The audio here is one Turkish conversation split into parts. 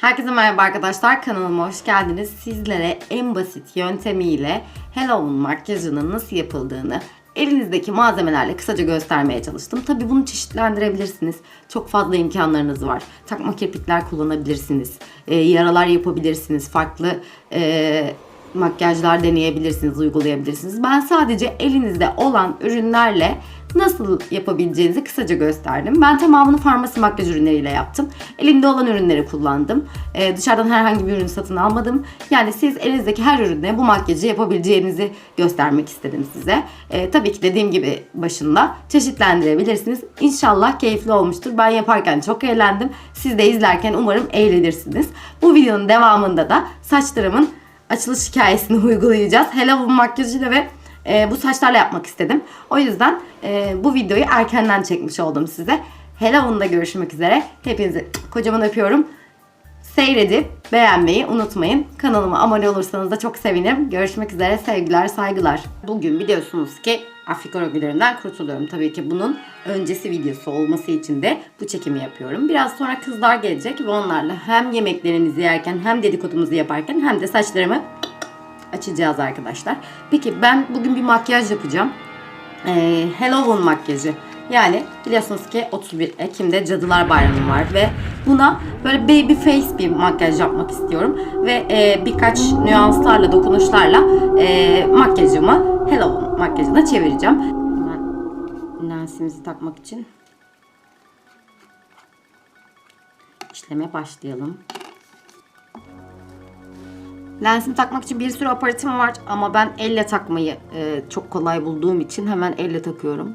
Herkese merhaba arkadaşlar kanalıma hoş geldiniz. Sizlere en basit yöntemiyle Halloween makyajının nasıl yapıldığını elinizdeki malzemelerle kısaca göstermeye çalıştım. Tabi bunu çeşitlendirebilirsiniz. Çok fazla imkanlarınız var. Takma kirpikler kullanabilirsiniz. e, yaralar yapabilirsiniz. Farklı e, makyajlar deneyebilirsiniz, uygulayabilirsiniz. Ben sadece elinizde olan ürünlerle nasıl yapabileceğinizi kısaca gösterdim. Ben tamamını farmasi makyaj ürünleriyle yaptım. Elimde olan ürünleri kullandım. Ee, dışarıdan herhangi bir ürün satın almadım. Yani siz elinizdeki her ürünle bu makyajı yapabileceğinizi göstermek istedim size. Ee, tabii ki dediğim gibi başında çeşitlendirebilirsiniz. İnşallah keyifli olmuştur. Ben yaparken çok eğlendim. Siz de izlerken umarım eğlenirsiniz. Bu videonun devamında da saçlarımın açılış hikayesini uygulayacağız. Halloween makyajıyla ve e, bu saçlarla yapmak istedim. O yüzden e, bu videoyu erkenden çekmiş oldum size. Halloween'da görüşmek üzere. Hepinizi kocaman öpüyorum. Seyredip beğenmeyi unutmayın. Kanalıma abone olursanız da çok sevinirim. Görüşmek üzere. Sevgiler, saygılar. Bugün biliyorsunuz ki Afrika örgülerinden kurtuluyorum. Tabii ki bunun öncesi videosu olması için de bu çekimi yapıyorum. Biraz sonra kızlar gelecek ve onlarla hem yemeklerimizi yerken hem dedikodumuzu yaparken hem de saçlarımı açacağız arkadaşlar. Peki ben bugün bir makyaj yapacağım. Ee, Halloween makyajı. Yani biliyorsunuz ki 31 Ekim'de Cadılar Bayramı var ve buna böyle baby face bir makyaj yapmak istiyorum. Ve e, birkaç nüanslarla, dokunuşlarla e, makyajımı Halloween makyajına çevireceğim. Hemen lensimizi takmak için işleme başlayalım. Lensimi takmak için bir sürü aparatim var ama ben elle takmayı e, çok kolay bulduğum için hemen elle takıyorum.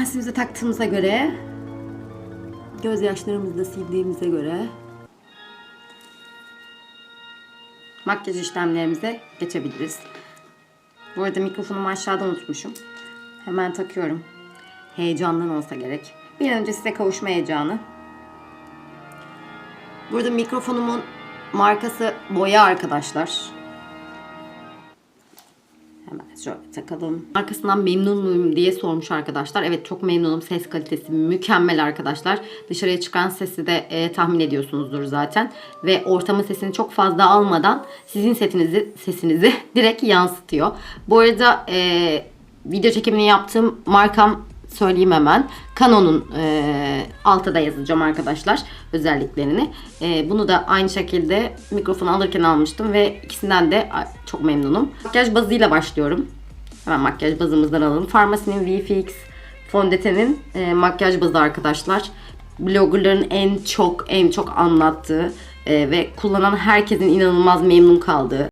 Lensimizi taktığımıza göre gözyaşlarımızı da sildiğimize göre makyaj işlemlerimize geçebiliriz. Bu arada mikrofonumu aşağıda unutmuşum. Hemen takıyorum. Heyecandan olsa gerek. Bir önce size kavuşma heyecanı. Burada mikrofonumun markası Boya arkadaşlar. Şöyle takalım. Arkasından memnun muyum diye sormuş arkadaşlar. Evet çok memnunum. Ses kalitesi mükemmel arkadaşlar. Dışarıya çıkan sesi de e, tahmin ediyorsunuzdur zaten. Ve ortamın sesini çok fazla almadan sizin sesinizi, sesinizi direkt yansıtıyor. Bu arada e, video çekimini yaptığım markam söyleyeyim hemen. Canon'un e, altta da yazacağım arkadaşlar özelliklerini. E, bunu da aynı şekilde mikrofonu alırken almıştım ve ikisinden de çok memnunum. Makyaj bazıyla başlıyorum. Hemen makyaj bazımızdan alalım. Farmasinin VFX fondötenin e, makyaj bazı arkadaşlar. Bloggerların en çok en çok anlattığı e, ve kullanan herkesin inanılmaz memnun kaldığı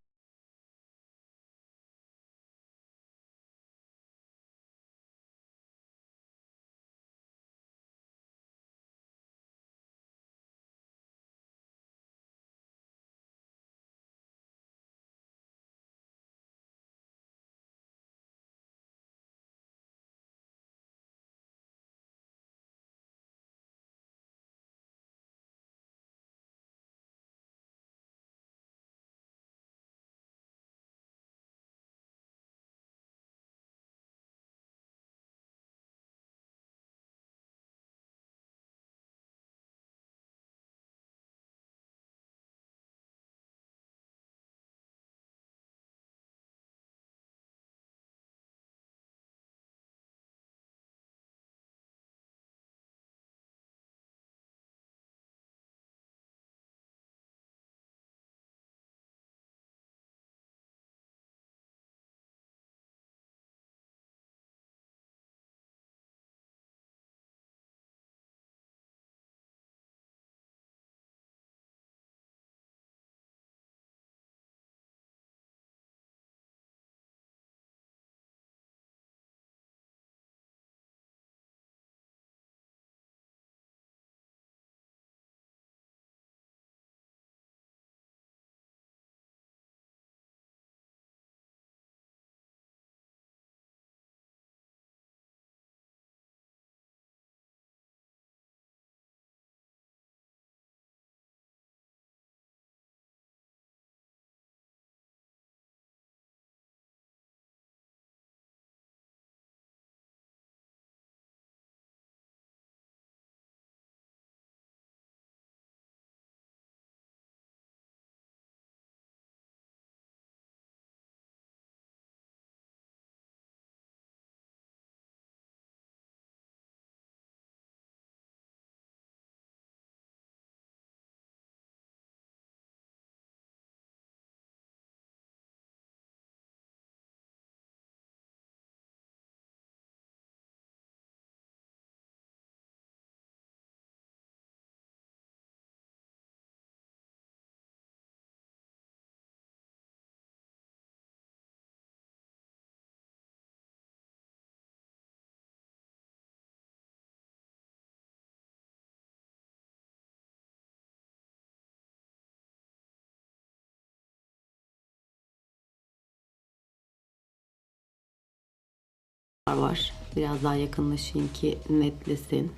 var. Biraz daha yakınlaşayım ki netlesin.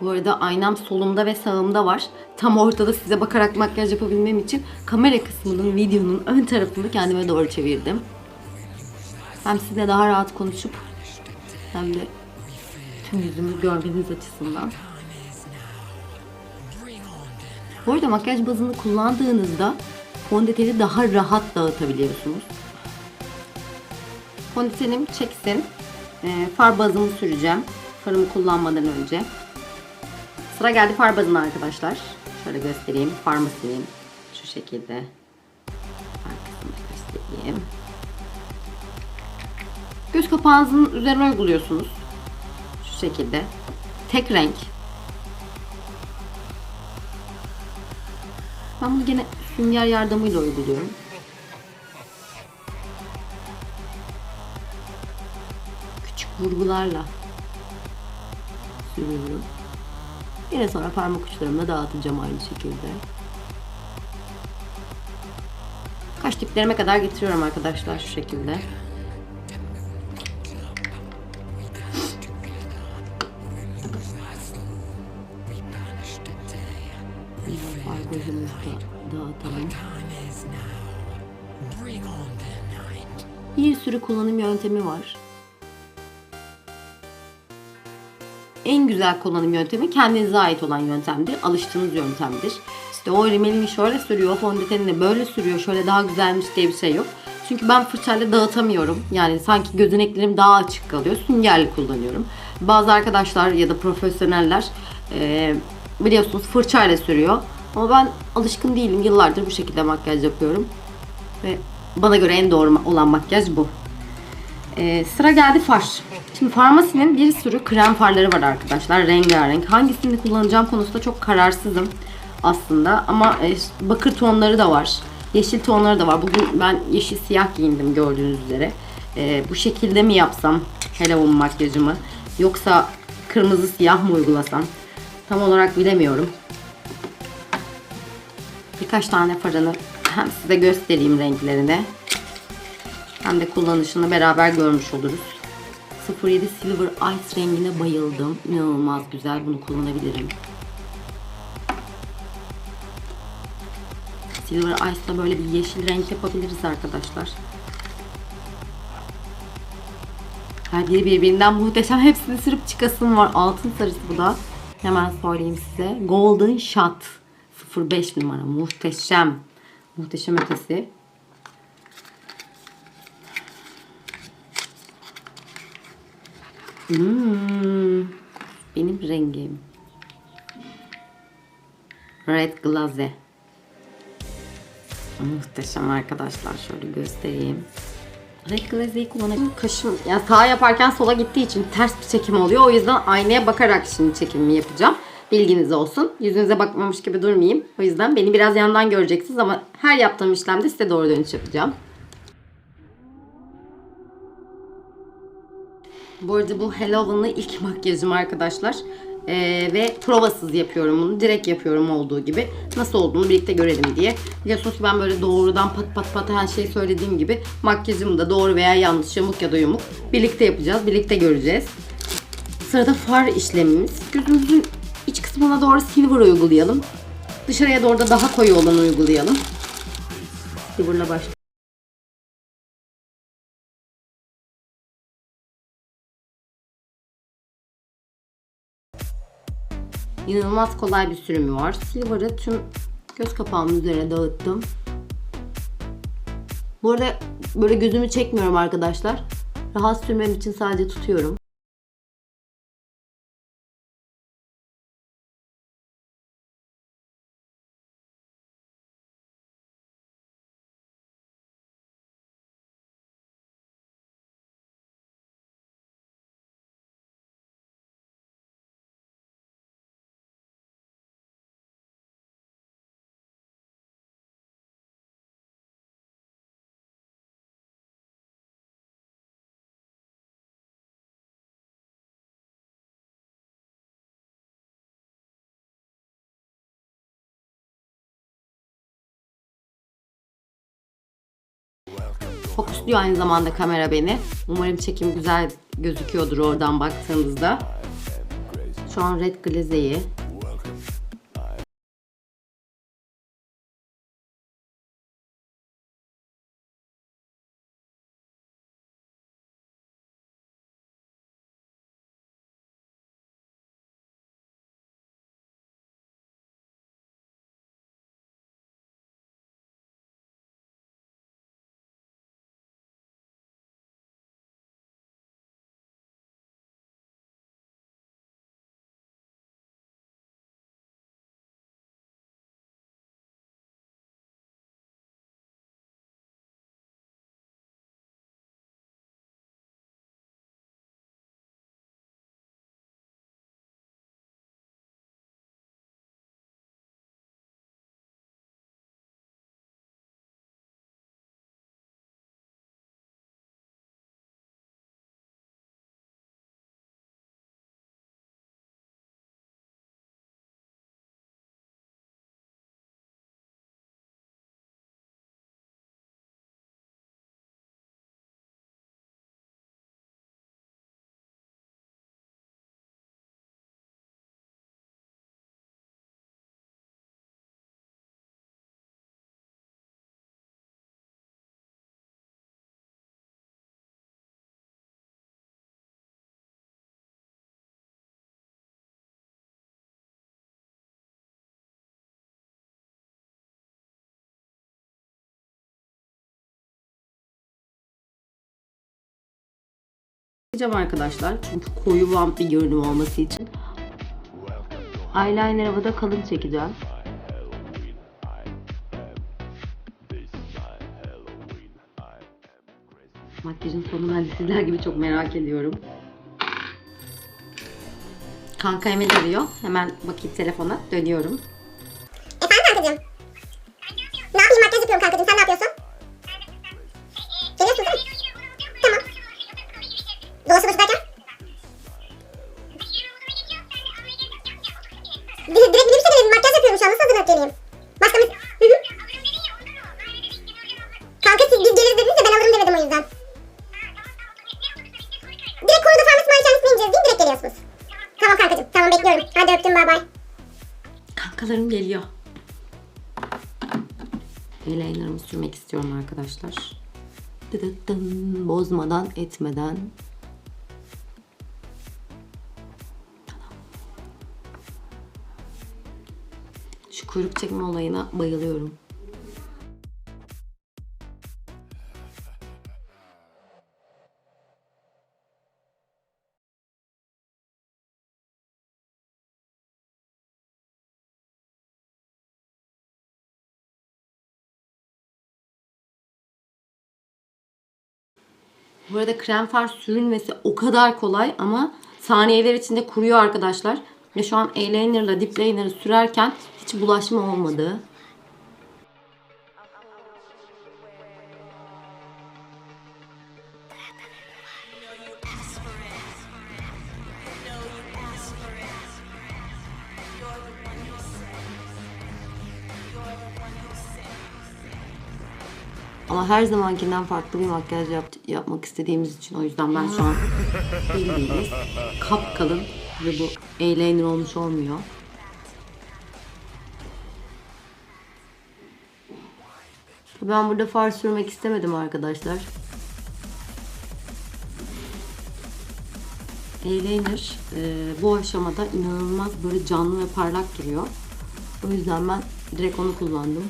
Bu arada aynam solumda ve sağımda var. Tam ortada size bakarak makyaj yapabilmem için kamera kısmının videonun ön tarafını kendime doğru çevirdim. Hem size daha rahat konuşup hem de tüm yüzümü görmeniz açısından. Bu arada makyaj bazını kullandığınızda fondöteni daha rahat dağıtabiliyorsunuz. Fondötenim çeksin. Ee, far bazımı süreceğim. Farımı kullanmadan önce. Sıra geldi far bazına arkadaşlar. Şöyle göstereyim. Far sileyim. Şu şekilde. Arkasını göstereyim. Göz kapağınızın üzerine uyguluyorsunuz. Şu şekilde. Tek renk. Ben bunu gene sünger yardımıyla uyguluyorum. Küçük vurgularla sürüyorum. Yine sonra parmak uçlarımla dağıtacağım aynı şekilde. Kaş diplerime kadar getiriyorum arkadaşlar şu şekilde. Sürü kullanım yöntemi var. En güzel kullanım yöntemi kendinize ait olan yöntemdir. Alıştığınız yöntemdir. İşte o rimelini şöyle sürüyor, fondötenini böyle sürüyor, şöyle daha güzelmiş diye bir şey yok. Çünkü ben fırçayla dağıtamıyorum. Yani sanki gözeneklerim daha açık kalıyor. Süngerli kullanıyorum. Bazı arkadaşlar ya da profesyoneller e, biliyorsunuz fırçayla sürüyor. Ama ben alışkın değilim. Yıllardır bu şekilde makyaj yapıyorum. Ve bana göre en doğru olan makyaj bu. Ee, sıra geldi far. Şimdi Farmasi'nin bir sürü krem farları var arkadaşlar. Rengarenk. Hangisini kullanacağım konusunda çok kararsızım aslında. Ama e, bakır tonları da var. Yeşil tonları da var. Bugün ben yeşil siyah giyindim gördüğünüz üzere. Ee, bu şekilde mi yapsam Halloween makyajımı? Yoksa kırmızı siyah mı uygulasam? Tam olarak bilemiyorum. Birkaç tane farını hem size göstereyim renklerini. Hem de kullanışını beraber görmüş oluruz. 07 Silver Ice rengine bayıldım. İnanılmaz güzel. Bunu kullanabilirim. Silver Ice'la böyle bir yeşil renk yapabiliriz arkadaşlar. Her biri birbirinden muhteşem. Hepsini sürüp çıkasım var. Altın sarısı bu da. Hemen söyleyeyim size. Golden Shot 05 numara. Muhteşem. Muhteşem ötesi. Hmm, benim rengim. Red Glaze. Muhteşem arkadaşlar. Şöyle göstereyim. Red Glaze'yi kullanabilirim. Kaşım yani sağa yaparken sola gittiği için ters bir çekim oluyor. O yüzden aynaya bakarak şimdi çekimimi yapacağım. Bilginiz olsun. Yüzünüze bakmamış gibi durmayayım. O yüzden beni biraz yandan göreceksiniz ama her yaptığım işlemde size doğru dönüş yapacağım. Bu arada bu Halloween'lı ilk makyajım arkadaşlar. Ee, ve provasız yapıyorum bunu. Direkt yapıyorum olduğu gibi. Nasıl olduğunu birlikte görelim diye. Biliyorsunuz ki ben böyle doğrudan pat pat pat her şeyi söylediğim gibi makyajımı da doğru veya yanlış, yamuk ya da yumuk birlikte yapacağız. Birlikte göreceğiz. Sırada far işlemimiz. Gözümüzün iç kısmına doğru silver uygulayalım. Dışarıya doğru da daha koyu olanı uygulayalım. Silver'la başlayalım. İnanılmaz kolay bir sürümü var. Silver'ı tüm göz kapağımın üzerine dağıttım. Bu arada böyle gözümü çekmiyorum arkadaşlar. Rahat sürmem için sadece tutuyorum. Fokusluyor aynı zamanda kamera beni. Umarım çekim güzel gözüküyordur oradan baktığınızda. Şu an Red Glaze'yi Yapacağım arkadaşlar çünkü koyu vamp bir görünüm olması için. Eyeliner havada kalın çekeceğim. Makyajın sonunu ben sizler gibi çok merak ediyorum. Kanka Emel arıyor. Hemen bakayım telefona. Dönüyorum. Kankalarım geliyor. Eyeliner'ımı sürmek istiyorum arkadaşlar. Bozmadan etmeden. Şu kuyruk çekme olayına bayılıyorum. Bu arada krem far sürülmesi o kadar kolay ama saniyeler içinde kuruyor arkadaşlar. Ve şu an eyelinerla dip liner'ı sürerken hiç bulaşma olmadı. Ama her zamankinden farklı bir makyaj yap- yapmak istediğimiz için o yüzden ben şu an bildiğiniz kapkalın ve bu eyeliner olmuş olmuyor. Ben burada far sürmek istemedim arkadaşlar. Eyeliner e, bu aşamada inanılmaz böyle canlı ve parlak duruyor. O yüzden ben direkt onu kullandım.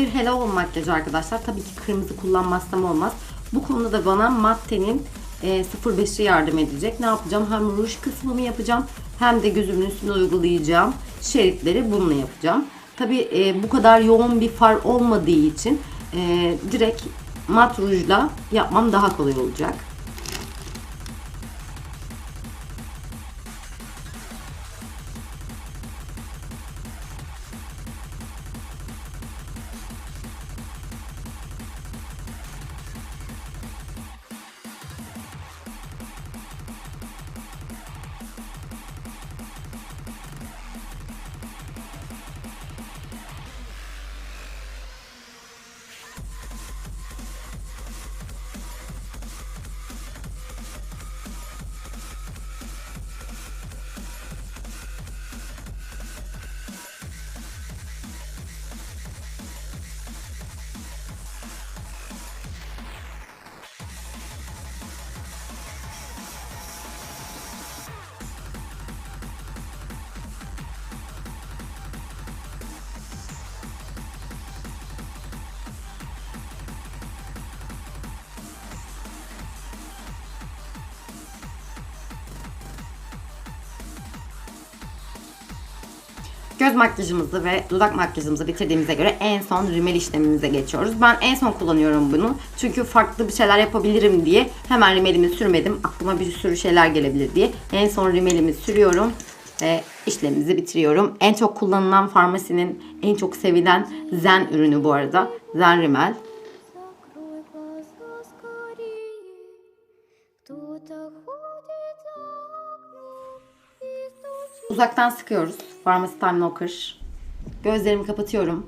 Bir hello makyajı arkadaşlar. Tabii ki kırmızı kullanmazsam olmaz. Bu konuda da bana Matte'nin e, 05'i yardım edecek. Ne yapacağım? Hem ruj kısmımı yapacağım hem de gözümün üstüne uygulayacağım şeritleri bununla yapacağım. Tabii e, bu kadar yoğun bir far olmadığı için e, direkt mat rujla yapmam daha kolay olacak. Göz makyajımızı ve dudak makyajımızı bitirdiğimize göre en son rimel işlemimize geçiyoruz. Ben en son kullanıyorum bunu. Çünkü farklı bir şeyler yapabilirim diye hemen rimelimi sürmedim. Aklıma bir sürü şeyler gelebilir diye. En son rimelimi sürüyorum ve işlemimizi bitiriyorum. En çok kullanılan farmasinin en çok sevilen Zen ürünü bu arada. Zen rimel. Uzaktan sıkıyoruz. Pharmacy Time Knocker. Gözlerimi kapatıyorum.